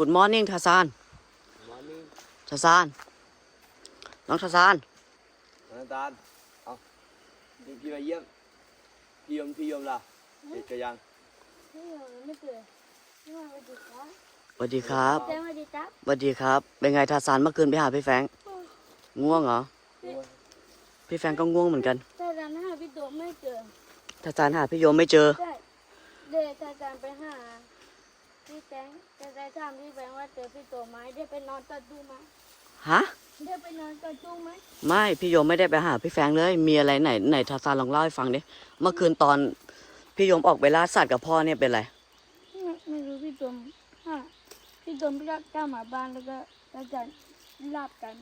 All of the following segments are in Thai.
Good morning ทาซานมอนี่ทาซาน น้องทาซานน้ำตาลเอาพี่พี่มาเยี่ยมพี่ยมพี่ยมล่ะเด็กจะยังไม่เหรอไม่เกิดไม่มาสวัสดีครับสวัสดีครับเจ้าสวัสดีครับสวัสดีครับ เป็นไงทาซานเมื่อคืนไปหาพี่แฟรงค์ง่วงเหรอ พี่แฟรงค์ก็ง่วงเหมือนกันแต่ตอนหาพี่โตไม่เจอทาซานหาพี่โยมไม่เจอได้เด็กอาจารย์ไปหาพี่แตง จะได้ถามพี่แบงค์ว่าเจอพี่โตไหมได้ไปนอนตัดตู้ไหมฮะได้ไปนอนตัดตู้ไหมไม่พี่โยมไม่ได้ไปหาพี่แฟรงค์เลย มีอะไรไหนไหนทาซานลองเล่าให้ฟังดิเมื่อคืนตอนพี่โยมออกไปล่าสัตว์กับพ่อเนี่ยเป็นไรไม่ไม่รู้พี่โตฮะพี่โตไม่กล้ามาบ้านแล้วก็อาจารย์หลับกัน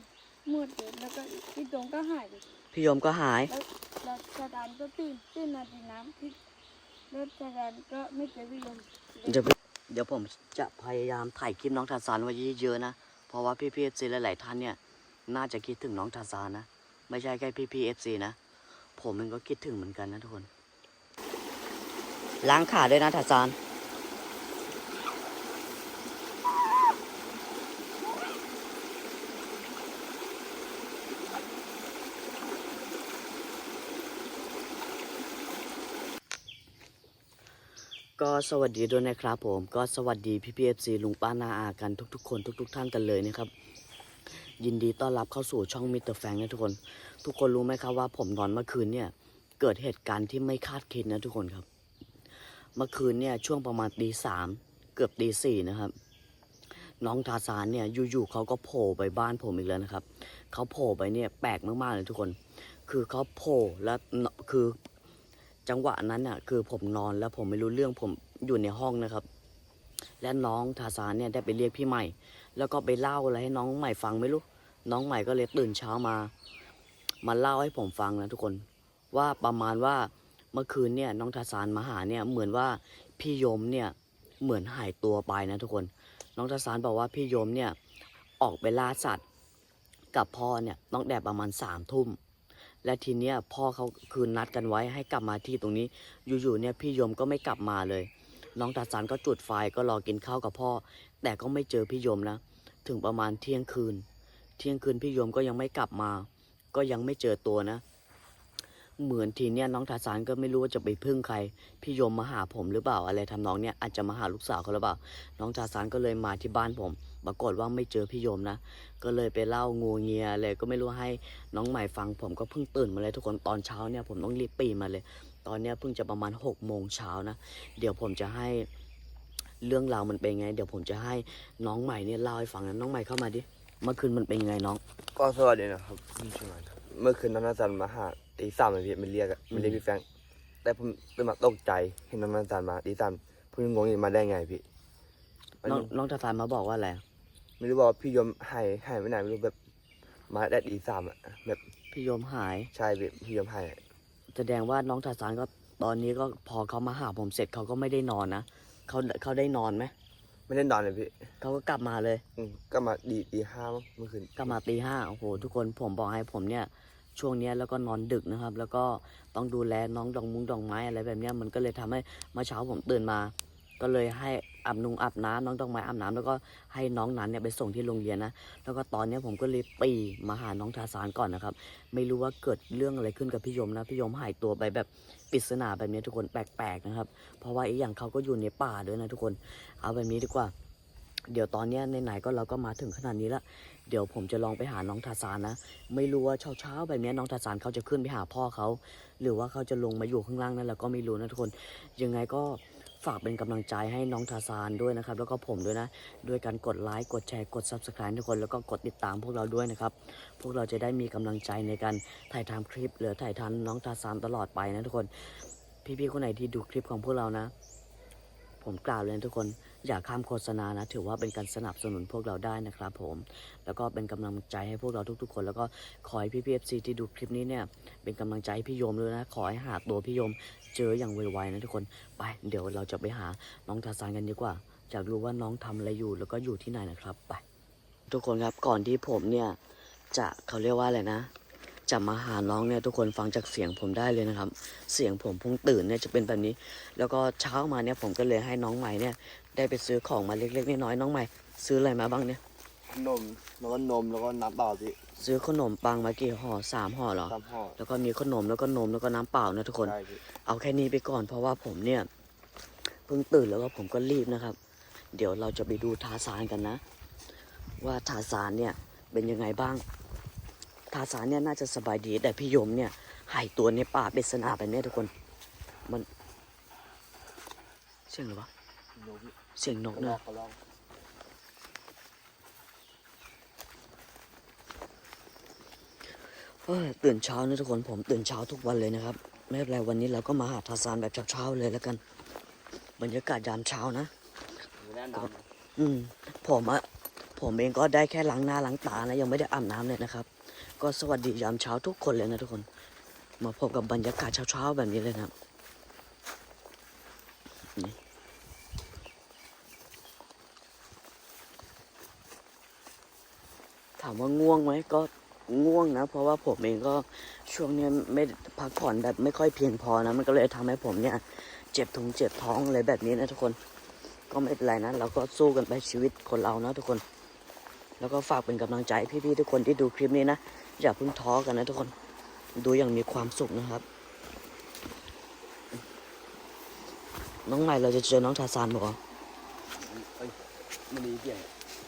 มืดเลยแล้วก็พี่โตก็หายไปพี่โยมก็หายแล้วแล้วอาจารย์ก็ตื่นตื่นมาดีน้ำพี่แล้วอาจารย์ก็ไม่เจอพี่โยม เดี๋ยว เดี๋ยวผมจะพยายามถ่ายคลิปน้องทาซานไว้เยอะๆนะ เพราะว่าพี่พีเอฟซีหลายๆท่านเนี่ย น่าจะคิดถึงน้องทาซานนะ ไม่ใช่แค่พี่พีเอฟซีนะ ผมเองก็คิดถึงเหมือนกันนะทุกคน ล้างขาด้วยนะทาซาน ก็สวัสดีด้วยนะครับผมก็สวัสดีพี่พีเอฟซีลุงป้านาอากันทุกๆ คนทุก ๆ ท่านกันเลยนะครับ ยินดีต้อนรับเข้าสู่ช่องมิสเตอร์แฟงนะทุกคน ทุกคนรู้ไหมครับว่าผมนอนเมื่อคืนเนี่ย เกิดเหตุการณ์ที่ไม่คาดคิดนะทุกคนครับ เมื่อคืนเนี่ยช่วงประมาณตีสามเกือบตีสี่นะครับ น้องทาซานเนี่ยอยู่ๆเขาก็โผล่ไปบ้านผมอีกแล้วนะครับเขาโผล่ไปเนี่ยแปลกมากๆเลยทุกคน คือเขาโผล่แล้วคือ จังหวะนั้นน่ะคือผมนอนแล้วผมไม่รู้เรื่องผมอยู่ในห้องนะครับ และน้องทาซานเนี่ยได้ไปเรียกพี่ใหม่ แล้วก็ไปเล่าอะไรให้น้องใหม่ฟังไม่รู้ น้องใหม่ก็เลยตื่นเช้ามา มาเล่าให้ผมฟังนะทุกคน ว่าประมาณว่าเมื่อคืนเนี่ยน้องทาซานมาหาเนี่ยเหมือนว่าพี่ยมเนี่ยเหมือนหายตัวไปนะทุกคน น้องทาซานบอกว่าพี่ยมเนี่ยออกไปล่าสัตว์กับพ่อเนี่ยต้องแดดประมาณสามทุ่ม และทีเนี้ยพ่อเขาคืนนัดกันไว้ให้กลับมาที่ตรงนี้ อยู่ๆเนี่ยพี่ยมก็ไม่กลับมาเลย น้องตาสันก็จุดไฟก็รอกินข้าวกับพ่อ แต่ก็ไม่เจอพี่ยมนะถึงประมาณเที่ยงคืน เที่ยงคืนพี่ยมก็ยังไม่กลับมา ก็ยังไม่เจอตัวนะ เหมือนทีเนี้ยน้องทาสานก็ไม่รู้ว่าจะไปพึ่งใคร พี่ยมมาหาผมหรือเปล่าอะไรทำนองเนี้ยอาจจะมาหาลูกสาวเขาหรือเปล่า น้องทาสานก็เลยมาที่บ้านผม ปรากฏว่าไม่เจอพี่ยมนะ ก็เลยไปเล่างูเงียอะไรก็ไม่รู้ให้น้องใหม่ฟัง ผมก็เพิ่งตื่นมาเลยทุกคนตอนเช้าเนี่ยผมต้องรีบปีนมาเลย ตอนเนี้ยเพิ่งจะประมาณ6กโมงเช้านะเดี๋ยวผมจะให้เรื่องราวมันเป็นไง เดี๋ยวผมจะให้น้องใหม่เนี่ยเล่าให้ฟังนะน้องใหม่เข้ามาดิเมื่อคืนมันเป็นไงน้อง ก็สวัสดีนะครับเมื่อคืนน้องนาจันมาหาตีสามเลยพี่มันเรียกอะมันเรียกพี่แฟรงค์แต่ผมตื่นมาตกใจเห็นน้องนาจันมาตีสามผมยังงงอยู่มาได้ไงพี่มันน้องน้องตาฟานมาบอกว่าอะไร ไม่รู้ว่าพี่ยมหายหายไปไหนไม่รู้แบบมาได้ตีสามอะแบบพี่โยมหาย ใช่พี่พี่ยมหายอะแสดงว่าน้องทาสานก็ตอนนี้ก็พอเขามาหาผมเสร็จเขาก็ไม่ได้นอนนะเขาเขาได้นอนไหมไม่ได้นอนเลยพี่เขาก็กลับมาเลย อืมก็มาดีตีห้ามั้งเมื่อคืนกลับมาตีห้าโอ้โหทุกคนผมบอกให้ผมเนี่ย ช่วงเนี้ยแล้วก็นอนดึกนะครับ แล้วก็ต้องดูแลน้องดองมุ้งดองไม้อะไรแบบเนี้ยมันก็เลยทำให้เมื่อเช้าผมตื่นมา ก็เลยให้อาบนุงอาบน้ำน้องดองไม้อาบน้ำแล้วก็ให้น้องนั้นเนี่ยไปส่งที่โรงเรียนนะแล้วก็ตอนนี้ผมก็เลยปีมาหาน้องทาสานก่อนนะครับ ไม่รู้ว่าเกิดเรื่องอะไรขึ้นกับพี่ยมนะพี่ยมหายตัวไปแบบปริศนาแบบนี้ทุกคนแปลกๆนะครับ เพราะว่าอีกอย่างเขาก็อยู่ในป่าด้วยนะทุกคนเอาแบบนี้ดีกว่า เดี๋ยวตอนนี้ยไหนๆก็เราก็มาถึงขนาดนี้แล้วเดี๋ยวผมจะลองไปหาน้องทาซานนะ ไม่รู้ว่าเช้าๆแบบนี้น้องทาซานเขาจะขึ้นไปหาพ่อเขาหรือว่าเขาจะลงมาอยู่ข้างล่างนั่นเราก็ไม่รู้นะทุกคนยังไงก็ ฝากเป็นกำลังใจให้น้องทาซานด้วยนะครับ แล้วก็ผมด้วยนะ ด้วยการกดไลค์กดแชร์กด subscribe ทุกคนแล้วก็กดติดตามพวกเราด้วยนะครับ พวกเราจะได้มีกำลังใจในการถ่ายทำคลิป หรือถ่ายทัน้องทาซานตลอดไปนะทุกคน พี่ๆคนไหนที่ดูคลิปของพวกเรานะ ผมกล่าวเลยนะทุกคน อย่าข้ามโฆษณานะ ถือว่าเป็นการสนับสนุนพวกเราได้นะครับผม แล้วก็เป็นกำลังใจให้พวกเราทุกๆ คน แล้วก็ขอให้พี่พีเอฟซีที่ดูคลิปนี้เนี่ย เป็นกำลังใจให้พี่โยมด้วยนะ ขอให้หาตัวพี่โยมเจออย่างไวๆนะทุกคน ไป เดี๋ยวเราจะไปหาน้องทาซานกันดีกว่า อยากรู้ว่าน้องทำอะไรอยู่ แล้วก็อยู่ที่ไหนนะครับ ไป ทุกคนครับ ก่อนที่ผมเนี่ย จะเขาเรียกว่าอะไรนะ จะมาหาน้องเนี่ยทุกคนฟังจากเสียงผมได้เลยนะครับ เสียงผมเพุ่งตื่นเนี่ยจะเป็นแบบนี้ แล้วก็เช้ามาเนี่ยผมก็เลยให้น้องใหม่เนี่ย ได้ไปซื้อของมาเล็กๆน้อยๆน้องใหม่ ซื้ออะไรมาบ้างเนี่ยนมแล้วก็นมแล้วก็น้ำเปล่าพี่ซื้อขนมปังมากี่ห่อสามห่อเหรอสามห่อแล้วก็มีขนมแล้วก็นมแล้วก็น้ำเปล่านะทุกคนใช่พี่เอาแค่นี้ไปก่อนเพราะว่าผมเนี่ยเพิ่งตื่นแล้วก็ผมก็รีบนะครับ เดี๋ยวเราจะไปดูทาสานกันนะ ว่าทาสานเนี่ยเป็นยังไงบ้าง ทาสานเนี่ยน่าจะสบายดี แต่พี่ยมเนี่ยหายตัวในป่าเป็นสนาแบบเนี้ยทุกคน มัน เสียงอะไรวะนมพี่เสียงนกกระลนะอกกระลอกเอ้ยตื่นเช้านะทุกคนผมตื่นเช้าทุกวันเลยนะครับ ไม่เป็นไรวันนี้เราก็มาหาทาสานแบบเช้าๆเลยแล้วกัน บรรยากาศยามเช้านะไม่ได้น้ำนะอืมผมอะผมเองก็ได้แค่ล้างหน้าล้างตานะยังไม่ได้อาบน้ำเลยนะครับ ก็สวัสดียามเช้าทุกคนเลยนะทุกคน มาพบกับบรรยากาศเช้าๆแบบนี้เลยนะครับนี่ถามว่าง่วงไหมก็ง่วงนะ เพราะว่าผมเองก็ช่วงนี้ไม่พักผ่อนแบบไม่ค่อยเพียงพอนะ มันก็เลยทำให้ผมเนี่ย เจ็บถุงเจ็บท้องอะไรแบบนี้นะทุกคน ก็ไม่เป็นไรนะเราก็สู้กันไปชีวิตคนเรานะทุกคน แล้วก็ฝากเป็นกำลังใจพี่ๆทุกคนที่ดูคลิปนี้นะ อย่าเพิ่งท้อกันนะทุกคน ดูอย่างมีความสุขนะครับ น้องใหม่เราจะเจอน้องทาซานบอกว่าเอ้ยมันมีเสียง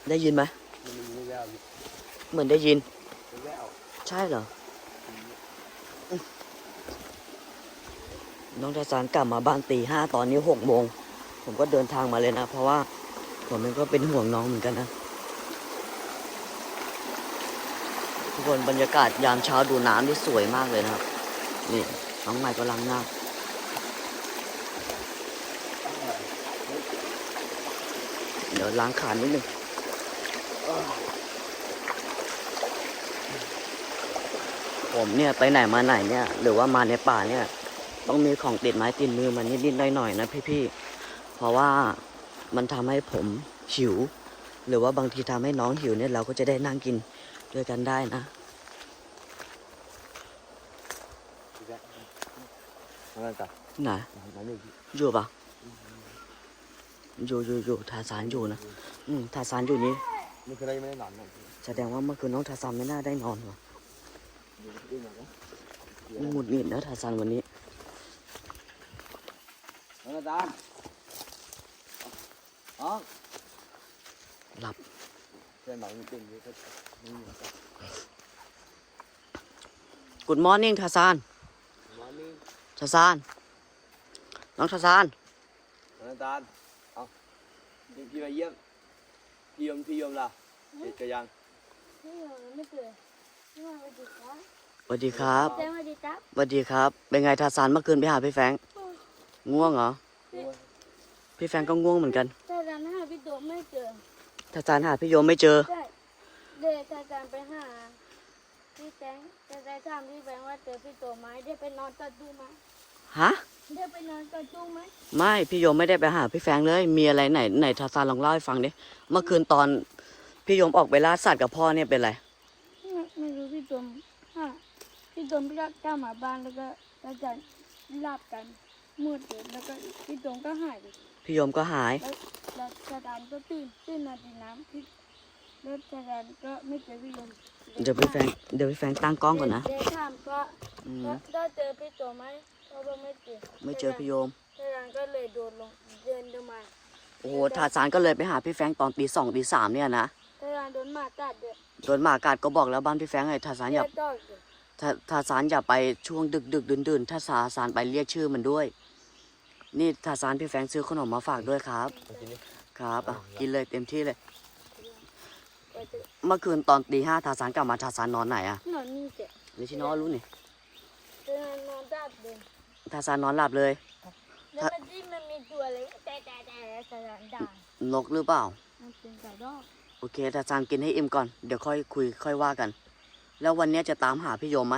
ได้ยินไหมมันมีแววเหมือนได้ยิน ใช่เหรอ น้องทาซานกลับมาบ้านตีห้าตอนนี้หกโมง ผมก็เดินทางมาเลยนะ เพราะว่าผมเองก็เป็นห่วงน้องเหมือนกันนะ ทุก คนบรรยากาศยามเช้าดูน้ำที่สวยมากเลยนะครับ นี่น้องใหม่ก็ล้างหน้าเดี๋ยวล้างขานิดนึงผมเนี่ยไปไหนมาไหนเนี่ย หรือว่ามาในป่าเนี่ย ต้องมีของติดไม้ติดมือมานิดๆหน่อยๆนะพี่ๆเพราะว่ามันทำให้ผมหิว หรือว่าบางทีทำให้น้องหิวเนี่ยเราก็จะได้นั่งกินด้วยกันได้นะ พี่แวว นั่นจ้ะไหนนั่นนี่พี่อยู่ปะอยู่อยู่อยู่ทาสานอยู่นะ อืมทาสานอยู่นี่นี่คือเรายังไม่ได้นอนนะพี่แสดงว่าเมื่อคืนน้องทาสานไม่น่าได้นอนว่ะดูดูหน่อยนะหงุดหงิดนะทาสานวันนี้น้องอาจารย์อ๋อหลับเพื่อนหมายมันเป็นอย่างนี้ก็ไม่มีครับ Good morning ทาสานมานี่ ทาสาน น้องทาสานน้องอาจารย์เอาพี่พี่มาเยี่ยม พี่ยมพี่ยมล่ะเด็กจะยังนี่เหรอไม่เจอนี่มาสวัสดีครับสวัสดีครับเจ๊สวัสดีครับ สวัสดีครับ เป็นไงทาสานเมื่อคืนไปหาพี่แฟรงค์ง่วงเหรอ พี่แฟรงค์ก็ง่วงเหมือนกันแต่ร้านอาหารพี่โดมไม่เจอทาสานหาพี่โยมไม่เจอใช่เด็กอาจารย์ไปหาพี่แตงแต่ ได้ถามพี่แบงค์ว่าเจอพี่โตไหมได้ไปนอนตัดดูไหมฮะ ได้ไปนอนตัดดูไหมไม่พี่โยมไม่ได้ไปหาพี่แฟรงค์เลย มีอะไรไหนไหนทาสานลองเล่าให้ฟังดิเมื่อคืนตอนพี่โยมออกไปล่าสัตว์กับพ่อเนี่ยเป็นไรไม่ไม่รู้พี่โดมฮะพี่โดมพี่กล้ามาบ้านแล้วก็อาจารย์ลาบกันมืดเลยแล้วก็พี่โดมก็หายไปพี่โยมก็หาย แล้วแล้วอาจารย์ก็ตื่นตื่นมาดีน้ำพี่แล้วอาจารย์ก็ไม่เจอพี่โดม เดี๋ยวพี่แฟรงค์เดี๋ยวพี่แฟรงค์ตั้งกล้องก่อนนะ เดี๋ยวถามก็อืมว่าได้เจอพี่โตไหมเขาบอกไม่เจอไม่เจอพี่โยมอาจารย์ก็เลยโดดลงเดินลงมาโอ้โหทาสานก็เลยไปหาพี่แฟรงค์ตอนตีสองตีสามเนี่ยนะอาจารย์โดนหมากัดเดือดโดนหมากัดก็บอกแล้วบ้านพี่แฟรงค์ไอ้ทาสานอย่าเลือดออกอยู่ถ้าทาสานอย่าไปช่วงดึกดึกดื่นดื่นๆถ้าทาสานไปเรียกชื่อมันด้วย นี่ทาสานพี่แฟรงค์ซื้อขนมมาฝากด้วยครับมากินนี่ครับอะกินเลยเต็มที่เลย ไปเจอ เมื่อคืนตอนตีห้าทาสานกลับมาทาสานนอนไหนอะนอนนี่เจ๊หรือที่นอนรู้นี่อาจารย์นอนดับเลยทาสานนอนหลับเลย แล้วมันที่มันมีตัวอะไรแต่แต่แต่อาจารย์ด่านกหรือเปล่า มันเป็นกระดอกโอเคทาสานกินให้อิ่มก่อน เดี๋ยวค่อยคุยค่อยว่ากัน แล้ววันเนี้ยจะตามหาพี่โยมไหม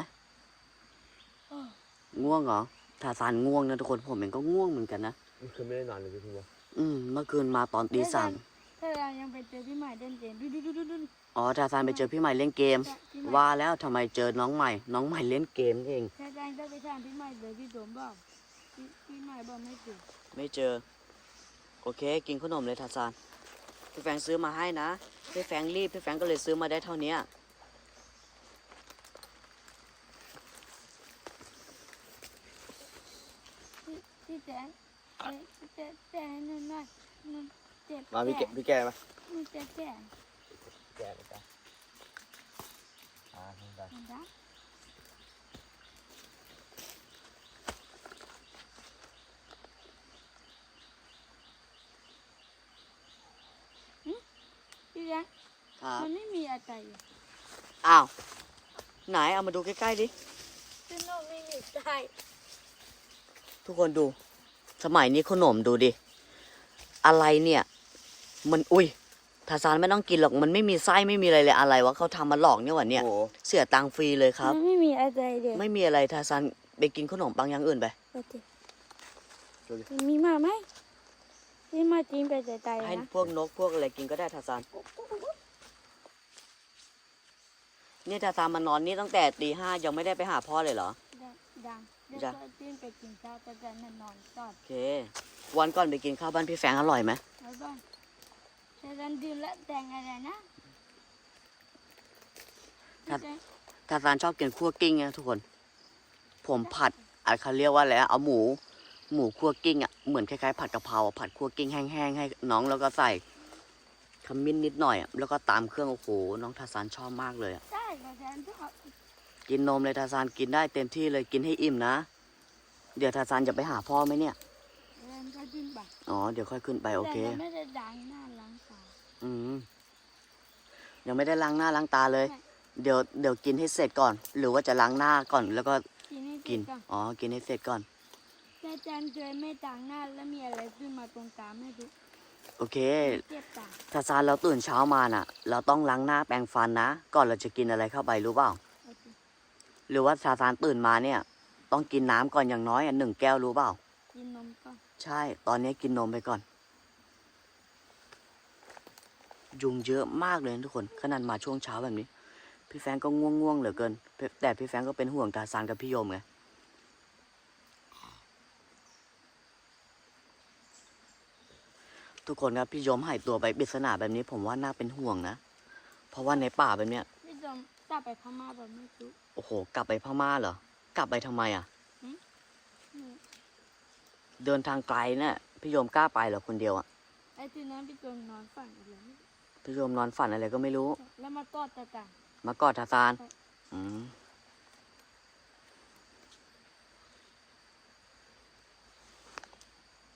อ้อง่วงเหรอทาสานง่วงนะทุกคนผมเองก็ง่วงเหมือนกันนะนี่คือไม่ได้นอนเลยพี่พี่วะอืม เมื่อคืนมาตอนตีสาม ถ้าเรายังไปเจอพี่ใหม่เดินเจนดูดูดูดูดูอ๋อทาซานไปเจอพี่ใหม่เล่นเกมพี่ใหม่ว่าแล้วทำไมเจอน้องใหม่ น้องใหม่เล่นเกมนี่เองถ้าได้ได้ไปถามพี่ใหม่เลยพี่โดมบอกพี่พี่ใหม่บอกไม่ถูกไม่เจอ โอเค กินขนมเลยทาซานพี่แฟรงค์ซื้อมาให้นะพี่แฟรงค์รีบพี่แฟรงค์ก็เลยซื้อมาได้เท่าเนี้ยพี่พี่แจ๊คเอ้ยพี่แจ๊คแจ๊คนั่นน่ะมันเจ็บมาพี่แกขนพี่แกมามันเจ็บแขนแกเลยจ้ะอ่าน้องตาลเห็นปะหึพี่แจ๊คครับมันไม่มีอะไรอะอ้าว ไหนเอามาดูใกล้ๆดิซึ่งโนไม่มีใจทุกคนดู สมัยนี้ขนมดูดิ อะไรเนี่ย มันอุ้ยทาซานไม่ต้องกินหรอกมันไม่มีไส้ไม่มีอะไรเลยอะไรวะเขาทำมาหลอกเนี่ยวะเนี่ยโอ้โหเสียตังค์ฟรีเลยครับมันไม่มีอะไรเลยไม่มีอะไรทาซานไปกินขนมปังอย่างอื่นไปโอเคมันมีมาไหมที่มาจีนไปแต่ใจให้นะพวกนกพวกอะไรกินก็ได้ทาซานนี่ทาซานมานอนนี่ตั้งแต่ตีห้ายังไม่ได้ไปหาพ่อเลยเหรอ ดังเดี๋ยวจ้ะ ก็จีนไปกินข้าวแต่จะนอนก่อนโอเค วันก่อนไปกินข้าวบ้านพี่แฟงอร่อยไหมแล้วบ้านแต่ดันดื่มและแต่ง อะไรนะถ้าพี่แจ๊คทาซานชอบกินคั่วกิ้งนะทุกคน ผมผัดอะไรเขาเรียกว่าอะไรอะเอาหมู หมูคั่วกิ้งอะเหมือนคล้ายๆผัดกะเพราอะผัดคั่วกิ้งแห้งๆให้น้องแล้วก็ใส่ขมิ้นนิดหน่อยอะแล้วก็ตามเครื่องโอ้โหน้องทาซานชอบมากเลยอะ ได้ก็ฉันชอบกินนมเลยทาซานกินได้เต็มที่เลยกินให้อิ่มนะ เดี๋ยวทาซานจะไปหาพ่อไหมเนี่ยเดินก็จิ้นไปอ๋อเดี๋ยวค่อยขึ้นไปโอเคแต่มันไม่ได้ดังหน้าล้างตา อืมยังไม่ได้ล้างหน้าล้างตาเลยไม่เดี๋ยวเดี๋ยวกินให้เสร็จก่อน หรือว่าจะล้างหน้าก่อนแล้วก็กินให้กินเสร็จก่อนอ๋อ กินให้เสร็จก่อน แต่จันเจอไม่ต่างหน้าแล้วมีอะไรขึ้นมาตรงตาไม่รู้โอเค เจ็บตาถ้าซานเราตื่นเช้ามาน่ะ เราต้องล้างหน้าแปรงฟันนะ ก่อนเราจะกินอะไรเข้าไปรู้เปล่า โอเคหรือว่าซาซานตื่นมาเนี่ย ต้องกินน้ำก่อนอย่างน้อยอะหนึ่งแก้วรู้เปล่า กินนมก่อนใช่ ตอนนี้กินนมไปก่อน ยุงเยอะมากเลยนะทุกคน ขนาดมาช่วงเช้าแบบนี้ พี่แฟรงก์ก็ง่วงๆเหลือเกิน แต่พี่แฟรงก์ก็เป็นห่วงตาซานกับพี่โยมไงทุกคนครับพี่โยมหายตัวไปปริศนาแบบนี้ ผมว่าน่าเป็นห่วงนะ เพราะว่าในป่าแบบเนี้ยพี่จอมกลับไปพม่าแบบไม่รู้โอ้โห กลับไปพม่าเหรอกลับไปทำไมอะอืมเดินทางไกลเนี่ยพี่โยมกล้าไปเหรอคนเดียวอะไอ้ที่นั้นพี่จอมนอนฝันอะไรไม่รู้ พี่โยมนอนฝันอะไรก็ไม่รู้ แล้วมากอดตาตา มากอดทาซานใช่อืม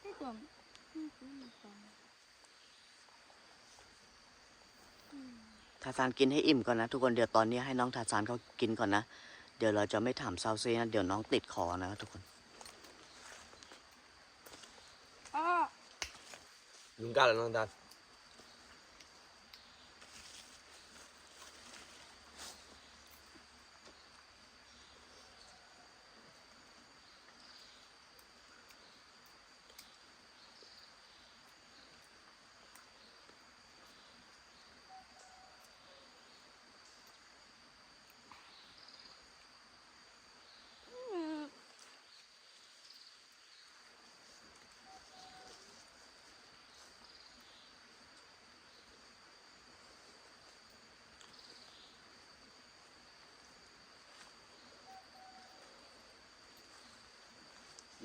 พี่จอมไม่รู้เหมือนกันทาซานกินให้อิ่มก่อนนะ ทุกคนเดี๋ยวตอนนี้ให้น้องทาซานเขากินก่อนนะ เดี๋ยวเราจะไม่ถามซาวซีนะเดี๋ยวน้องติดคอนะครับทุกคนอ้อยุงกัดแล้วน้องตาล อืม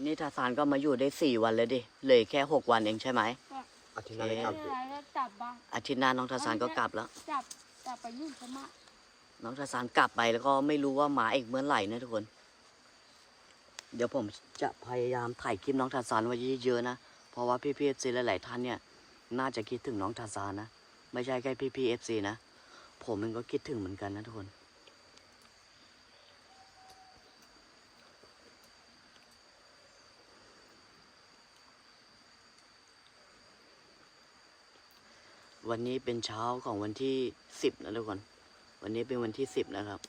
นี่ทาซานก็มาอยู่ได้สี่วันเลยดิเหลยแค่หกวันเองใช่ไหม อาทิตย์หน้าเลยครับไม่พี่เป็นไรแล้วจับบ้างอาทิตย์หน้าน้องทาซานก็กลับแล้ว จับจับไปยุ่งพม่าน้องทาซานกลับไปแล้วก็ไม่รู้ว่ามาอีกเมื่อไหร่นะทุกคน เดี๋ยวผมจะพยายามถ่ายคลิปน้องทาซานไว้เยอะๆนะ เพราะว่าพี่พีเอฟซีหลายๆท่านเนี่ย น่าจะคิดถึงน้องทาซานนะ ไม่ใช่แค่พี่พีเอฟซีนะ ผมเองก็คิดถึงเหมือนกันนะทุกคน วันนี้เป็นเช้าของวันที่สิบนะทุกคน วันนี้เป็นวันที่สิบนะครับ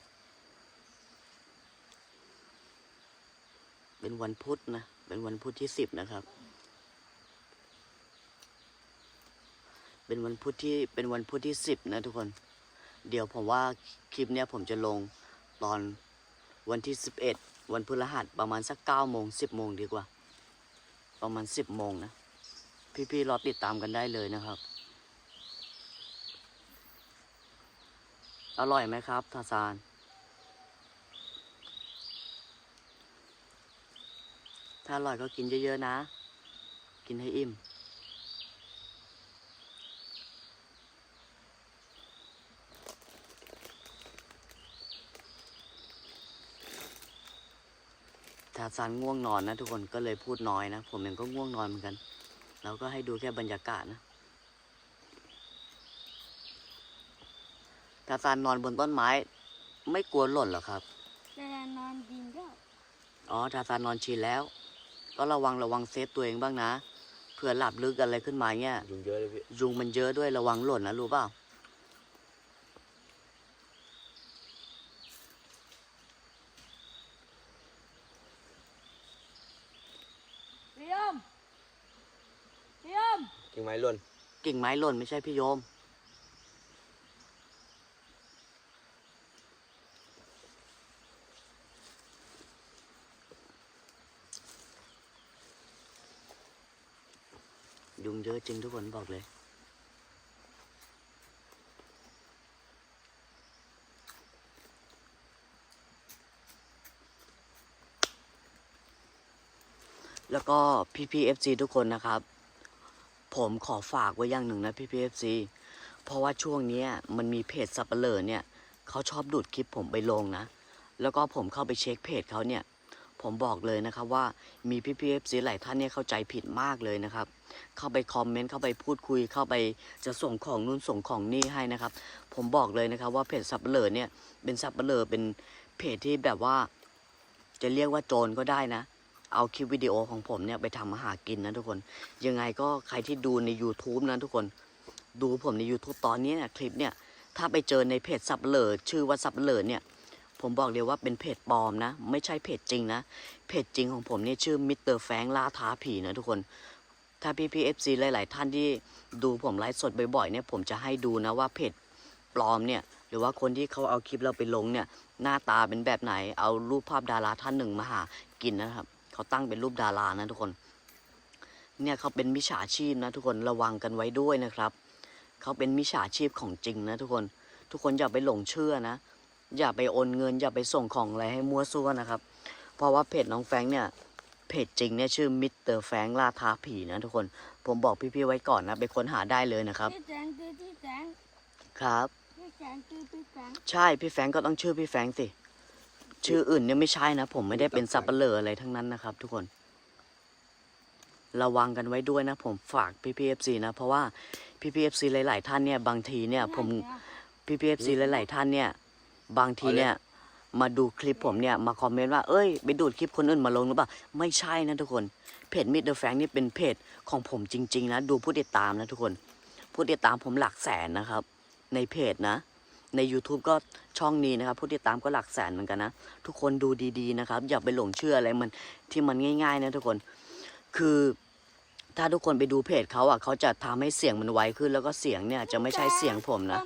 เป็นวันพุธนะ เป็นวันพุธที่สิบนะครับ เป็นวันพุธที่ เป็นวันพุธที่สิบนะทุกคน เดี๋ยวผมว่าคลิปเนี้ยผมจะลงตอนวันที่สิบเอ็ดวันพฤหัสประมาณสักเก้าโมงสิบโมงดีกว่า ประมาณสิบโมงนะ พี่ๆรอติดตามกันได้เลยนะครับ อร่อยไหมครับ ทาซาน ถ้าอร่อยก็กินเยอะๆนะ กินให้อิ่ม ทาซานง่วงนอนนะทุกคนก็เลยพูดน้อยนะ ผมเองก็ง่วงนอนเหมือนกันเราก็ให้ดูแค่บรรยากาศนะ ทาซานนอนบนต้นไม้ ไม่กลัวหล่นเหรอครับแต่นอนดินก็อ๋อทาซานนอนชินแล้ว ก็ระวังระวังเซฟตัวเองบ้างนะเผื่อหลับลึกอะไรขึ้นมาเงี้ยยุงเยอะเลยพี่ยุงมันเยอะด้วยระวังหล่นนะรู้เปล่าพี่ยมพี่ยมกิ่งไม้หล่นกิ่งไม้หล่นไม่ใช่พี่โยม ยุงเย อะจริงทุกคนบอกเลยแล้วก็พี่พีเอฟซีทุกคนนะครับ ผมขอฝากไว้อย่างหนึ่งนะพี่พีเอฟซีเพราะว่าช่วงนี้มันมีเพจสับเปลอเนี่ยเขาชอบดูดคลิปผมไปลงนะ แล้วก็ผมเข้าไปเช็คเพจเขาเนี่ย ผมบอกเลยนะครับว่ามีพี่พีเอฟซีหลายท่านเนี่ยเข้าใจผิดมากเลยนะครับ เข้าไปคอมเมนต์เข้าไปพูดคุยเข้าไปจะส่งของนู่นส่งของนี่ให้นะครับ ผมบอกเลยนะครับว่าเพจสับเปลอเนี่ยเป็นสับเปลอเป็นเพจที่แบบว่า จะเรียกว่าโจรก็ได้นะ เอาคลิปวิดีโอของผมเนี่ยไปทำอาหารกินนะทุกคน ยังไงก็ใครที่ดูใน YouTube นะทุกคน ดูผมใน YouTube ตอนนี้เนี่ยคลิปเนี่ยถ้าไปเจอในเพจสับเลอชื่อว่าสับเลอเนี่ย ผมบอกเลยว่าเป็นเพจปลอมนะ ไม่ใช่เพจจริงนะ เพจจริงของผมเนี่ยชื่อมิสเตอร์แฟงล่าท้าผีนะทุกคน ถ้าพี่พีเอฟซีหลาย ๆ ท่านที่ดูผมไลฟ์สดบ่อย ๆ เนี่ย ผมจะให้ดูนะว่าเพจปลอมเนี่ย หรือว่าคนที่เขาเอาคลิปเราไปลงเนี่ย หน้าตาเป็นแบบไหน เอารูปภาพดาราท่านหนึ่งมาหากินนะครับ เขาตั้งเป็นรูปดารานะทุกคน เนี่ยเขาเป็นมิจฉาชีพนะทุกคนระวังกันไว้ด้วยนะครับ เขาเป็นมิจฉาชีพของจริงนะทุกคน ทุกคนอย่าไปหลงเชื่อนะ อย่าไปโอนเงิน อย่าไปส่งของอะไรให้มั่วซั่วนะครับ เพราะว่าเพจน้องแฟรงค์เนี่ยเพจจริงเนี่ยชื่อมิสเตอร์แฟรงค์ล่าท้าผีนะทุกคนผมบอกพี่ๆไว้ก่อนนะไปค้นหาได้เลยนะครับ พี่แสงคือพี่แสงครับ พี่แสงคือพี่แสงใช่พี่แฟรงค์ก็ต้องชื่อพี่แฟรงค์สิชื่ออื่นเนี่ยไม่ใช่นะ ผมไม่ได้เป็นสับเปลืออะไรทั้งนั้นนะครับ ทุกคน ระวังกันไว้ด้วยนะ ผมฝากพี่พีเอฟซีนะ เพราะว่าพี่พีเอฟซีหลาย ๆ ท่านเนี่ยบางทีเนี่ย ผมพี่พีเอฟซีหลาย ๆ ท่านเนี่ย บางทีเนี่ยมาดูคลิปผมเนี่ยมาคอมเมนต์ว่าเอ้ยไปดูดคลิปคนอื่นมาลงหรือเปล่าไม่ใช่นะทุกคนเพจมิดเดอร์แฟงนี่เป็นเพจของผมจริง ๆ นะ ดูผู้ติดตามนะทุกคนผู้ติดตามผมหลักแสนนะครับ ในเพจนะ ใน YouTube ก็ช่องนี้นะครับผู้ติดตามก็หลักแสนเหมือนกันนะทุกคนดูดีๆนะครับ อย่าไปหลงเชื่ออะไรมันที่มันง่าย ๆ นะทุกคนคือถ้าทุกคนไปดูเพจเขาอะเขาจะทำให้เสียงมันไวขึ้น แล้วก็เสียงเนี่ยจะไม่ใช่เสียงผมนะ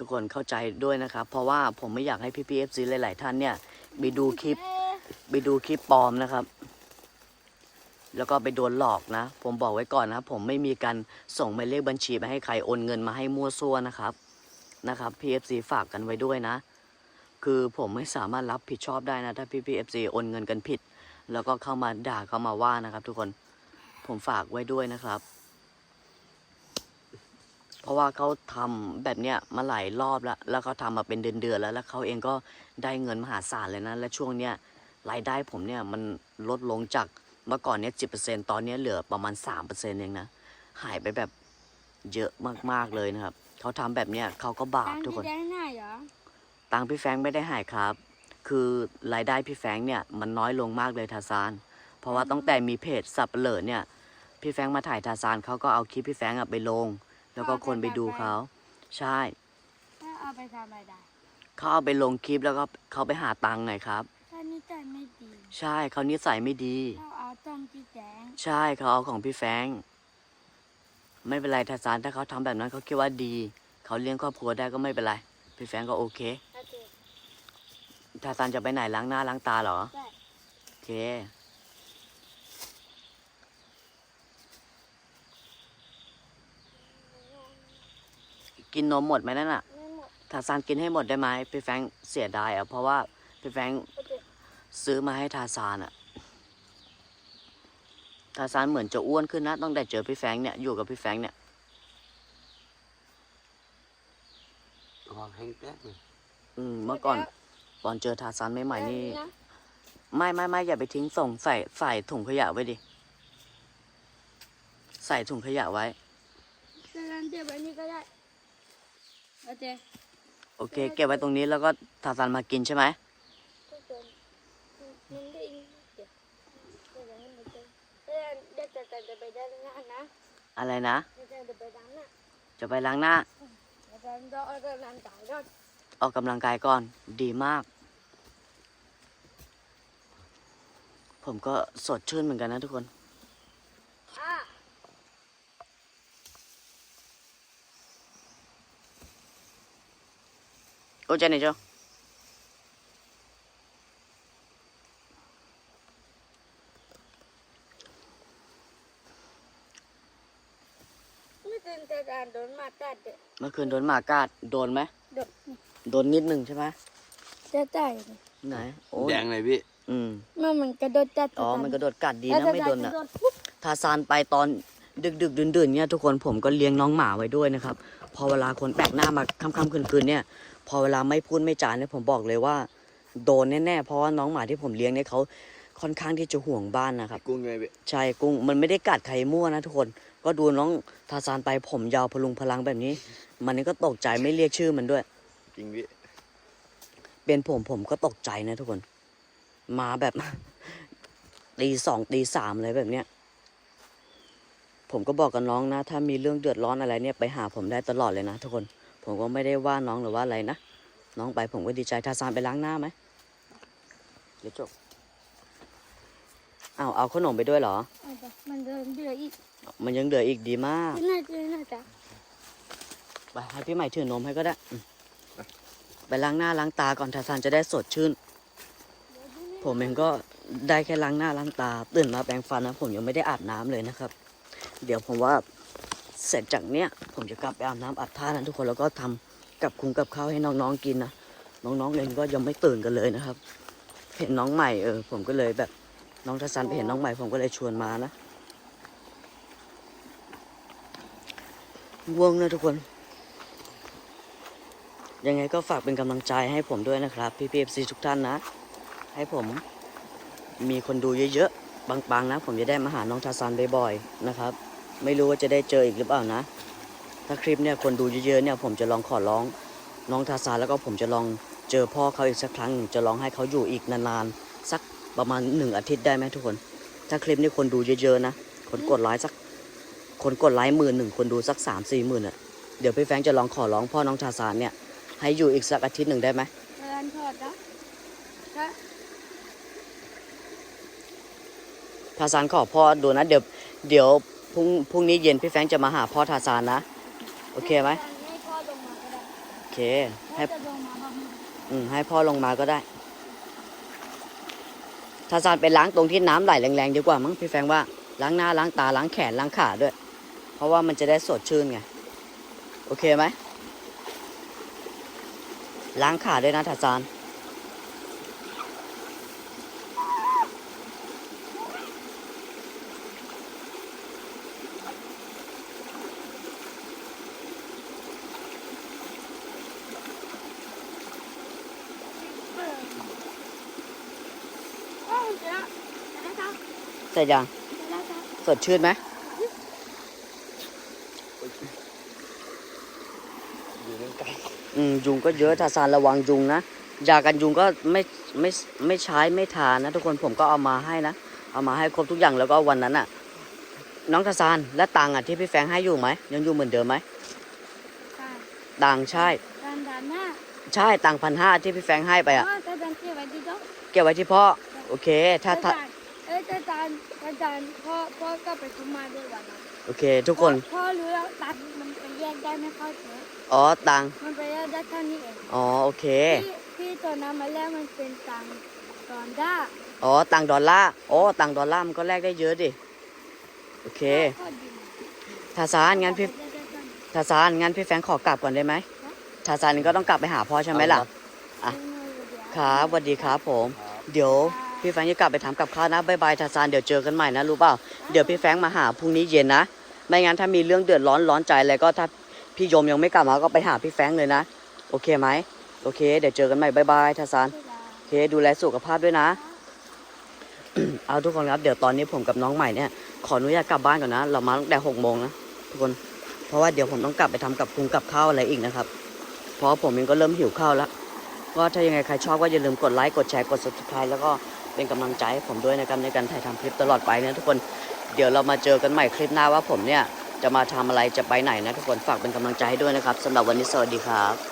ทุกคนเข้าใจด้วยนะครับ เพราะว่าผมไม่อยากให้พี่พีเอฟซีหลาย ๆ ท่านเนี่ยไปดูคลิปไปดูคลิปปลอมนะครับ แล้วก็ไปโดนหลอกนะ ผมบอกไว้ก่อนนะผมไม่มีการส่งหมายเลขบัญชีไปให้ใครโอนเงินมาให้มั่วซั่วนะครับนะครับ PFC ฝากกันไว้ด้วยนะ คือผมไม่สามารถรับผิดชอบได้นะถ้าพี่ PFC โอนเงินกันผิด แล้วก็เข้ามาด่าเข้ามาว่านะครับ ทุกคนผมฝากไว้ด้วยนะครับ เพราะว่าเขาทำแบบเนี้ยมาหลายรอบแล้ว แล้วเขาทำมาเป็นเดือนๆแล้ว แล้วเขาเองก็ได้เงินมหาศาลเลยนะ และช่วงเนี้ยรายได้ผมเนี่ยมันลดลงจากเมื่อก่อนเนี่ยจิตอนเนี้ยเหลือประมาณสามเปอร์เซ็นต์เองนะ หายไปแบบเยอะมากๆเลยนะครับ เขาทำแบบเนี้ยเขาก็บาปตังค์ทุกคนพี่แสงหน้าเหรอตังค์พี่แฟรงค์ไม่ได้หายครับ คือรายได้พี่แฟรงค์เนี่ยมันน้อยลงมากเลยทาซาน เพราะว่าตั้งแต่มีเพจสับเปลือเนี่ย พี่แฟรงค์มาถ่ายทาซานเขาก็เอาคลิปพี่แฟรงค์อะไปลง แล้วก็คนไปดูเขาใช่ถ้าเอาไปทำอะไรได้เขาเอาไปลงคลิปแล้วก็เขาไปหาตังค์ไงครับถ้านี่ใจไม่ดีใช่เขานิสัยไม่ดีถ้าเอาต้มพี่แสงใช่เขาเอาของพี่แฟรงค์ไม่เป็นไรทาซานถ้าเขาทำแบบนั้นเขาคิดว่าดี เขาเลี้ยงครอบครัวได้ก็ไม่เป็นไร พี่แฟรงก์ก็โอเคโอเค ทาซานจะไปไหนล้างหน้าล้างตาเหรอ ได้ โอเค กินนมหมดไหมนั่นน่ะไม่หมดทาซานกินให้หมดได้ไหมพี่แฟรงก์เสียดายอะเพราะว่าพี่แฟรงก์โอเคซื้อมาให้ทาซานอะทาซานเหมือนจะอ้วนขึ้นนะตั้งแต่เจอพี่แฟรงก์เนี่ยอยู่กับพี่แฟรงก์เนี่ยระวังแห้งแป๊บเลยอืมเมื่อก่อนตอนเจอทาซานใหม่ๆนี่นะไม่ไม่ไม่อย่าไปทิ้งส่งใส่ใส่ถุงขยะไว้ดิใส่ถุงขยะไว้เดี๋ยวนั้นเดี๋ยวไว้นี่ก็ได้ โอเคโอเค เก็บไว้ตรงนี้แล้วก็ทาซานมากินใช่ไหมทุกคนมันได้ยินเดี๋ยวเดี๋ยวให้มันเจอเดี๋ยวเดี๋ยวจะจะไปด้านหน้านะอะไรนะเดี๋ยวจะไปด้านหน้าจะไปล้างหน้าเดี๋ยวเราเอากำลังจ่ายก่อนออกกำลังกายก่อน ดีมาก ผมก็สดชื่นเหมือนกันนะทุกคน อะ โอ้เจนี่จ้าไม่ตื่นแต่การโดนมากัดเมื่อคืนโดนหมากัดโดนไหมโดนโดนนิดหนึ่งใช่ไหมจะจ่ายไหนโอ้แดงเลยพี่อืมมันมันกระโดดจัดอ๋อมันกระโดดกัดดีนะไม่โดนอะทาซานไปตอนดึกดึกดื่นดื่นๆเนี่ยทุกคนผมก็เลี้ยงน้องหมาไว้ด้วยนะครับ พอเวลาคนแปลกหน้ามาค่ำๆคืนๆเนี่ย พอเวลาไม่พูดไม่จาเนี่ยผมบอกเลยว่า โดนแน่ๆเพราะว่าน้องหมาที่ผมเลี้ยงเนี่ยเขาค่อนข้างที่จะห่วงบ้านนะครับ กุ้งไงพี่ใช่กุ้งมันไม่ได้กัดใครมั่วนะทุกคน ก็ดูน้องทาซานไปผมยาวพลุงพลังแบบนี้ มันนี่ก็ตกใจไม่เรียกชื่อมันด้วย จริงพี่เป็นผมผมก็ตกใจนะทุกคน มาแบบตีสองตีสามเลยแบบเนี้ยผมก็บอกกับน้องนะ ถ้ามีเรื่องเดือดร้อนอะไรเนี่ยไปหาผมได้ตลอดเลยนะทุกคน ผมก็ไม่ได้ว่าน้องหรือว่าอะไรนะ น้องไปผมก็ดีใจทาซานไปล้างหน้าไหมเดี๋ยวจบเอาวเอาขนมไปด้วยเหรอเอาไปมันเดินเดืออีก มันยังเหลืออีกดีมากน่าจะน่าจะไปให้พี่ใหม่ถือนมให้ก็ได้อืมไปล้างหน้าล้างตาก่อนทาซานจะได้สดชื่น ผมเองก็ได้แค่ล้างหน้าล้างตา ตื่นมาแปรงฟันนะผมยังไม่ได้อาบน้ำเลยนะครับ เดี๋ยวผมว่า เสร็จจากเนี้ยผมจะกลับไปอาบน้ำอาบท่านะทุกคนแล้วก็ทำกับคุงกับข้าวให้น้องๆกินนะน้องๆเองก็ยังไม่ตื่นกันเลยนะครับ เห็นน้องใหม่เออผมก็เลยแบบน้องทัศนไปเห็นน้องใหม่ผมก็เลยชวนมานะง่วงนะทุกคน ยังไงก็ฝากเป็นกำลังใจให้ผมด้วยนะครับพี่พีเอฟซีทุกท่านนะ ให้ผมมีคนดูเยอะๆบางๆนะ ผมจะได้มาหาน้องทาซานบ่อยๆนะครับ ไม่รู้ว่าจะได้เจออีกหรือเปล่านะ ถ้าคลิปเนี่ยคนดูเยอะๆเนี่ยผมจะลองขอร้องน้องทาซานแล้วก็ผมจะลองเจอพ่อเขาอีกสักครั้งหนึ่งจะลองให้เขาอยู่อีกนานๆสักประมาณหนึ่งอาทิตย์ได้ไหมทุกคน ถ้าคลิปนี้คนดูเยอะๆนะ คนกดไลค์สัก คนกดไลค์หมื่นหนึ่งคนดูสักสามสี่หมื่นอะ เดี๋ยวพี่แฟรงค์จะลองขอร้องพ่อน้องทาซานเนี่ยให้อยู่อีกสักอาทิตย์หนึ่งได้ไหมเดินถอดนะถ้าทาซานขอพ่อดูนะเดี๋ยวเดี๋ยว พรุ่งพรุ่งนี้เย็นพี่แฟรงค์จะมาหาพ่อทาซานนะ โอเคไหมให้พ่อลงมาก็ได้โอเคให้จะลงมาบ้างอืมให้พ่อลงมาก็ได้ ทาซานไปล้างตรงที่น้ำไหลแรงๆดีกว่ามั้งพี่แฟรงค์ว่าล้างหน้าล้างตาล้างแขนล้างขาด้วย เพราะว่ามันจะได้สดชื่นไง โอเคไหมล้างขาด้วยนะทาซาน โอ้เดี๋ยวเดี๋ยวนะครับ เส ร็จยังเดี๋ยวนะครับสดชื่นไหมอยู่เรื่องไก่อืมยุงก็เยอะทาซานระวังยุงนะยากันยุงก็ไม่ไม่ไม่ใช้ไม่ทานนะ ทุกคนผมก็เอามาให้นะ เอามาให้ครบทุกอย่างแล้วก็วันนั้นอะ น้องทาซานและตังค์อะที่พี่แฟรงค์ให้อยู่ไหมยังอยู่เหมือนเดิมไหมการตังค์ใช่การด่านหน้าใช่ตังพันห้าที่พี่แฟรงค์ให้ไปอะพ่อจะดันเก็บไว้ดีจ้ะเก็บไว้ที่พ่อโอเค ถ้าถ้าเอ้ยจะจานจะจานพ่อพ่อก็ไปคุมมาด้วยวันนั้นโอเค ทุกคน พ่อรู้แล้วตังค์มันไปแยกได้ไม่ค่อยเยอะอ๋อตังค์มันไปแยกได้เท่านี้เองอ๋อโอเค พี่พี่ตัวนั้นมาแรกมันเป็นตังค์ตอนด้าอ๋อตังค์ดอลลาร์อ๋อตังค์ดอลลาร์มันก็แลกได้เยอะดิโอเคพ่อดีทาซานงั้นพี่ได้ได้ได้ทาซานงั้นพี่แฟรงค์ขอกลับก่อนได้ไหมทาซานก็ต้องกลับไปหาพ่อใช่ไหมล่ะ อะ ครับสวัสดีครับผม เดี๋ยว พี่แฟงจะกลับไปทำกับข้าวนะบายบายทาซานเดี๋ยวเจอกันใหม่นะรู้เปล่าเดี๋ยวพี่แฟงมาหาพรุ่งนี้เย็นนะไม่งั้นถ้ามีเรื่องเดือดร้อนร้อนใจอะไรก็ถ้าพี่ยมยังไม่กลับมาก็ไปหาพี่แฟงเลยนะ โอเคไหมโอเค เดี๋ยวเจอกันใหม่บายบายทาซานโอเคดูแลสุขภาพด้วยนะ เอาทุกคนครับเดี๋ยวตอนนี้ผมกับน้องใหม่เนี่ยขออนุญาตกลับบ้านก่อนนะ เรามาตั้งแต่หกโมงนะทุกคนเพราะว่าเดี๋ยวผมต้องกลับไปทำกับคุงกับข้าวอะไรอีกนะครับ เพราะผมเองก็เริ่มหิวข้าวแล้วก็ถ้ายังไงใครชอบก็อย่าลืมกดไลค์กดแชร์กด subscribe แล้วก็ เป็นกำลังใจให้ผมด้วยนะครับในการถ่ายทำคลิปตลอดไปนะทุกคนเดี๋ยวเรามาเจอกันใหม่คลิปหน้าว่าผมเนี่ยจะมาทำอะไรจะไปไหนนะทุกคนฝากเป็นกำลังใจให้ด้วยนะครับสำหรับวันนี้สวัสดีครับ